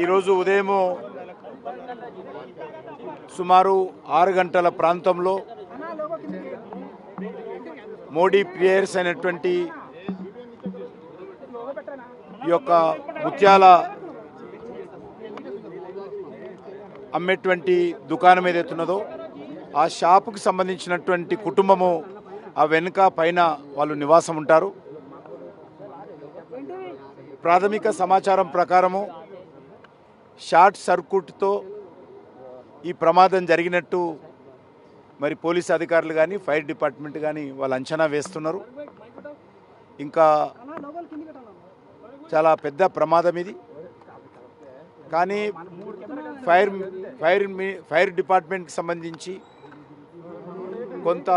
ఈరోజు ఉదయం సుమారు ఆరు గంటల ప్రాంతంలో మోడీ ప్రియర్స్ అయినటువంటి ఈ యొక్క ముత్యాల అమ్మేటువంటి దుకాణం ఏదైతున్నదో ఆ షాపుకి సంబంధించినటువంటి కుటుంబము ఆ వెనుక పైన వాళ్ళు నివాసం ఉంటారు ప్రాథమిక సమాచారం ప్రకారము షార్ట్ సర్క్యూట్తో ఈ ప్రమాదం జరిగినట్టు మరి పోలీస్ అధికారులు కానీ ఫైర్ డిపార్ట్మెంట్ కానీ వాళ్ళు అంచనా వేస్తున్నారు. ఇంకా చాలా పెద్ద ప్రమాదం ఇది. కానీ ఫైర్ ఫైర్ మీ- ఫైర్ డిపార్ట్మెంట్కి సంబంధించి కొంత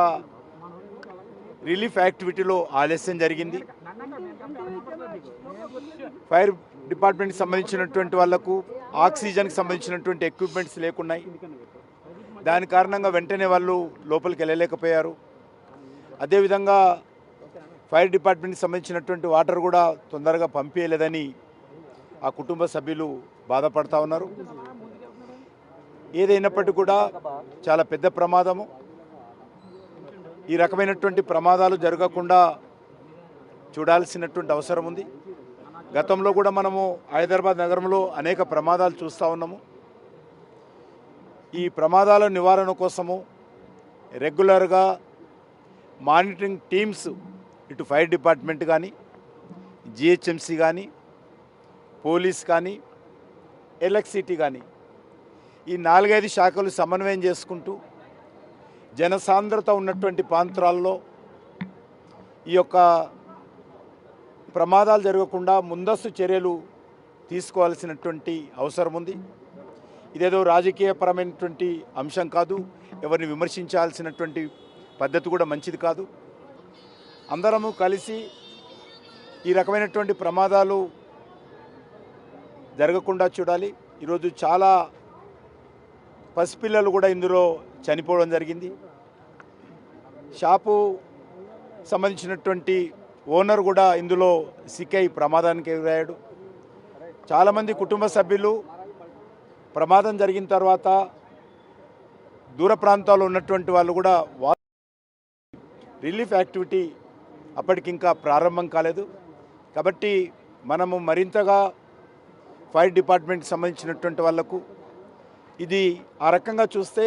రిలీఫ్ యాక్టివిటీలో ఆలస్యం జరిగింది. ఫైర్ డిపార్ట్మెంట్కి సంబంధించినటువంటి వాళ్ళకు ఆక్సిజన్కి సంబంధించినటువంటి ఎక్విప్మెంట్స్ లేకున్నాయి. దాని కారణంగా వెంటనే వాళ్ళు లోపలికి వెళ్ళలేకపోయారు. అదేవిధంగా ఫైర్ డిపార్ట్మెంట్కి సంబంధించినటువంటి వాటర్ కూడా తొందరగా పంపించలేదని ఆ కుటుంబ సభ్యులు బాధపడతా ఉన్నారు. ఏదైనప్పటికీ కూడా చాలా పెద్ద ప్రమాదము. ఈ రకమైనటువంటి ప్రమాదాలు జరగకుండా చూడాల్సినటువంటి అవసరం ఉంది. గతంలో కూడా మనము హైదరాబాద్ నగరంలో అనేక ప్రమాదాలు చూస్తూ ఉన్నాము. ఈ ప్రమాదాల నివారణ కోసము రెగ్యులర్గా మానిటరింగ్ టీమ్స్ ఇటు ఫైర్ డిపార్ట్మెంట్ కానీ జిహెచ్ఎంసీ కానీ పోలీస్ కానీ ఎలక్ట్రిసిటీ కానీ ఈ నాలుగైదు శాఖలు సమన్వయం చేసుకుంటూ జనసాంద్రత ఉన్నటువంటి ప్రాంతాల్లో ఈ యొక్క ప్రమాదాలు జరగకుండా ముందస్తు చర్యలు తీసుకోవాల్సినటువంటి అవసరం ఉంది ఇదేదో రాజకీయపరమైనటువంటి అంశం కాదు. ఎవరిని విమర్శించాల్సినటువంటి పద్ధతి కూడా మంచిది కాదు. అందరము కలిసి ఈ రకమైనటువంటి ప్రమాదాలు జరగకుండా చూడాలి. ఈరోజు చాలా పసిపిల్లలు కూడా ఇందులో చనిపోవడం జరిగింది. షాపు సంబంధించినటువంటి ఓనర్ కూడా ఇందులో సిక్కై ప్రమాదానికి ఎదురయ్యాడు. చాలామంది కుటుంబ సభ్యులు ప్రమాదం జరిగిన తర్వాత దూర ప్రాంతాల్లో ఉన్నటువంటి వాళ్ళు కూడా వా రిలీఫ్ యాక్టివిటీ అప్పటికింకా ప్రారంభం కాలేదు. కాబట్టి మనము మరింతగా ఫైర్ డిపార్ట్మెంట్కి సంబంధించినటువంటి వాళ్ళకు ఇది ఆ రకంగా చూస్తే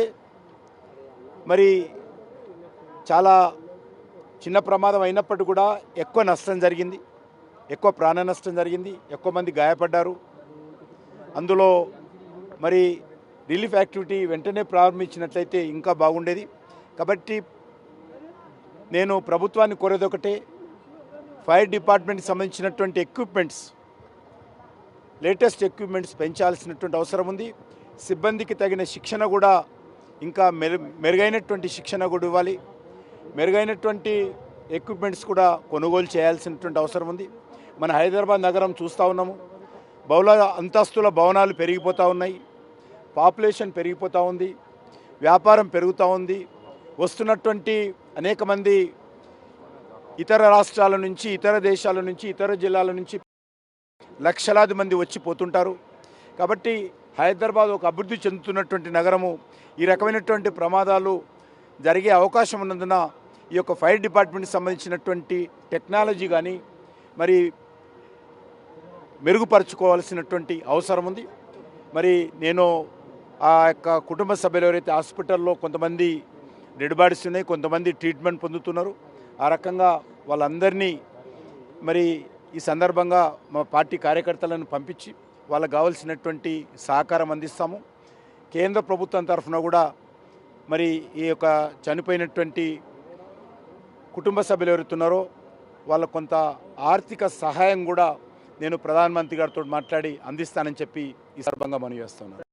మరి చాలా చిన్న ప్రమాదం అయినప్పటికీ కూడా ఎక్కువ నష్టం జరిగింది. ఎక్కువ ప్రాణ నష్టం జరిగింది. ఎక్కువ మంది గాయపడ్డారు. అందులో మరి రిలీఫ్ యాక్టివిటీ వెంటనే ప్రారంభించినట్లయితే ఇంకా బాగుండేది. కాబట్టి నేను ప్రభుత్వాన్ని కోరేది ఒకటే ఫైర్ డిపార్ట్మెంట్కి సంబంధించినటువంటి ఎక్విప్మెంట్స్ లేటెస్ట్ ఎక్విప్మెంట్స్ పెంచాల్సినటువంటి అవసరం ఉంది. సిబ్బందికి తగిన శిక్షణ కూడా ఇంకా మెరు మెరుగైనటువంటి శిక్షణ కూడా ఇవ్వాలి. మెరుగైనటువంటి ఎక్విప్మెంట్స్ కూడా కొనుగోలు చేయాల్సినటువంటి అవసరం ఉంది. మన హైదరాబాద్ నగరం చూస్తూ ఉన్నాము. బహుళ అంతస్తుల భవనాలు పెరిగిపోతూ ఉన్నాయి. పాపులేషన్ పెరిగిపోతూ ఉంది. వ్యాపారం పెరుగుతూ ఉంది. వస్తున్నటువంటి అనేక మంది ఇతర రాష్ట్రాల నుంచి ఇతర దేశాల నుంచి ఇతర జిల్లాల నుంచి లక్షలాది మంది వచ్చి పోతుంటారు. కాబట్టి హైదరాబాద్ ఒక అభివృద్ధి చెందుతున్నటువంటి నగరము. ఈ రకమైనటువంటి ప్రమాదాలు జరిగే అవకాశం ఉన్నందున ఈ యొక్క ఫైర్ డిపార్ట్మెంట్కి సంబంధించినటువంటి టెక్నాలజీ కానీ మరి మెరుగుపరచుకోవాల్సినటువంటి అవసరం ఉంది. మరి నేను ఆ యొక్క కుటుంబ సభ్యులు ఎవరైతే హాస్పిటల్లో కొంతమంది డెడ్ బాడీస్ ఉన్నాయి కొంతమంది ట్రీట్మెంట్ పొందుతున్నారు ఆ రకంగా వాళ్ళందరినీ మరి ఈ సందర్భంగా మా పార్టీ కార్యకర్తలను పంపించి వాళ్ళకు కావాల్సినటువంటి సహకారం అందిస్తాము. కేంద్ర ప్రభుత్వం తరఫున కూడా మరి ఈ యొక్క చనిపోయినటువంటి కుటుంబ సభ్యులు ఎవరుతున్నారో వాళ్ళకు కొంత ఆర్థిక సహాయం కూడా నేను ప్రధానమంత్రి గారితో మాట్లాడి అందిస్తానని చెప్పి ఈ సందర్భంగా మనవి చేస్తున్నాను.